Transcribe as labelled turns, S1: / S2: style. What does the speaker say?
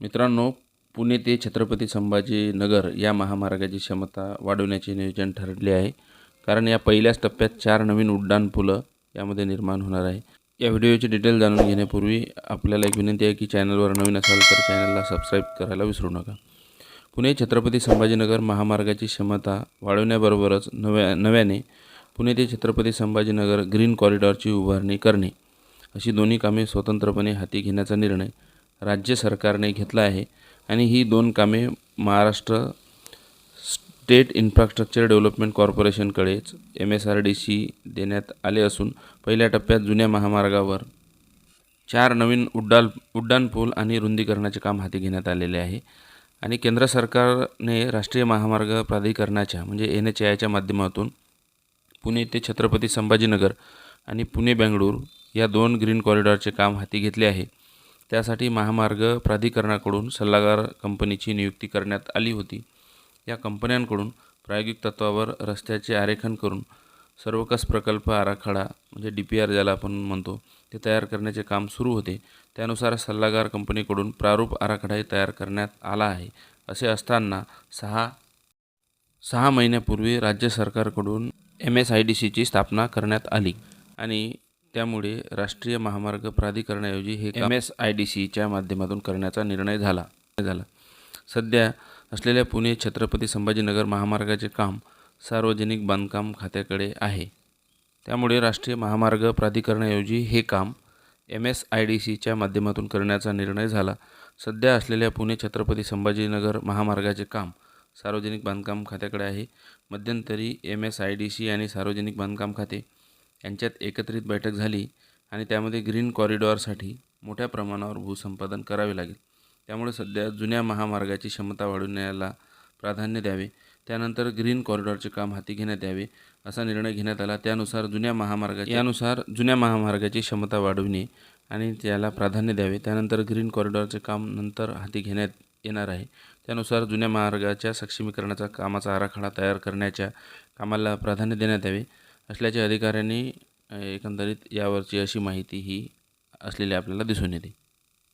S1: मित्रांनो पुणे ते छत्रपती संभाजीनगर या महामार्गाची क्षमता वाढवण्याचे नियोजन ठरले आहे. कारण या पहिल्याच टप्प्यात चार नवीन उड्डाणपुलं यामध्ये निर्माण होणार आहे. या व्हिडिओची डिटेल जाणून घेण्यापूर्वी आपल्याला एक विनंती आहे की चॅनलवर नवीन असाल तर चॅनलला सबस्क्राईब करायला विसरू नका. पुणे छत्रपती संभाजीनगर महामार्गाची क्षमता वाढवण्याबरोबरच नव्या नव्याने पुणे ते छत्रपती संभाजीनगर ग्रीन कॉरिडॉरची उभारणी करणे अशी दोन्ही कामे स्वतंत्रपणे हाती घेण्याचा निर्णय राज्य सरकारने घेतला आहे. आणि ही दोन कामे Maharashtra state infrastructure development कॉर्पोरेशनकडेच M S R D C देण्यात आले असून पहिल्या टप्प्यात जुन्या महामार्गावर चार नवीन उड्डाण उड्डाणपूल आणि रुंदीकरणाचे काम हाती घेण्यात आलेले आहे. आणि केंद्र सरकारने राष्ट्रीय महामार्ग प्राधिकरणाच्या म्हणजे एन एच आयच्या माध्यमातून पुणे ते छत्रपती संभाजीनगर आणि पुणे बेंगळूर या दोन ग्रीन कॉरिडॉरचे काम हाती घेतले आहे. त्यासाठी महामार्ग प्राधिकरणाकडून सल्लागार कंपनीची नियुक्ती करण्यात आली होती. या कंपन्यांकडून प्रायोगिक तत्त्वावर रस्त्याचे आरेखन करून सर्वकस प्रकल्प आराखडा म्हणजे डी पी आर ज्याला आपण म्हणतो ते तयार करण्याचे काम सुरू होते. त्यानुसार सल्लागार कंपनीकडून प्रारूप आराखडाही तयार करण्यात आला आहे. असे असताना सहा सहा महिन्यापूर्वी राज्य सरकारकडून एम एस आय डी सीची स्थापना करण्यात आली आणि त्यामुळे राष्ट्रीय महामार्ग प्राधिकरणाऐवजी हे एम एस आय डी सीच्या माध्यमातून करण्याचा निर्णय झाला. झाला. सध्या असलेल्या पुणे छत्रपती संभाजीनगर महामार्गाचे काम सार्वजनिक बांधकाम खात्याकडे आहे. त्यामुळे राष्ट्रीय महामार्ग प्राधिकरणाऐवजी हे काम एम एस आय डी सीच्या माध्यमातून करण्याचा निर्णय झाला. सध्या असलेल्या पुणे छत्रपती संभाजीनगर महामार्गाचे काम सार्वजनिक बांधकाम खात्याकडे आहे. मध्यंतरी M S I D C आणि सार्वजनिक बांधकाम खाते यांच्यात एकत्रित बैठक झाली आणि त्यामध्ये ग्रीन कॉरिडॉरसाठी मोठ्या प्रमाणावर भूसंपादन करावे लागेल. त्यामुळे सध्या जुन्या महामार्गाची क्षमता वाढवण्याला प्राधान्य द्यावे. त्यानंतर ग्रीन कॉरिडॉरचे काम हाती घेण्यात यावे असा निर्णय घेण्यात आला. त्यानुसार जुन्या महामार्गाची यानुसार जुन्या महामार्गाची क्षमता वाढविणे आणि त्याला प्राधान्य द्यावे. त्यानंतर ग्रीन कॉरिडॉरचे काम नंतर हाती घेण्यात येणार आहे. त्यानुसार जुन्या मार्गाच्या सक्षमीकरणाचा कामाचा आराखडा तयार करण्याच्या कामाला प्राधान्य देण्यात यावे. असल्याचे अधिकाऱ्यांनी एकंदरीत यावरची अशी माहिती ही असलेली आपल्याला दिसून येते.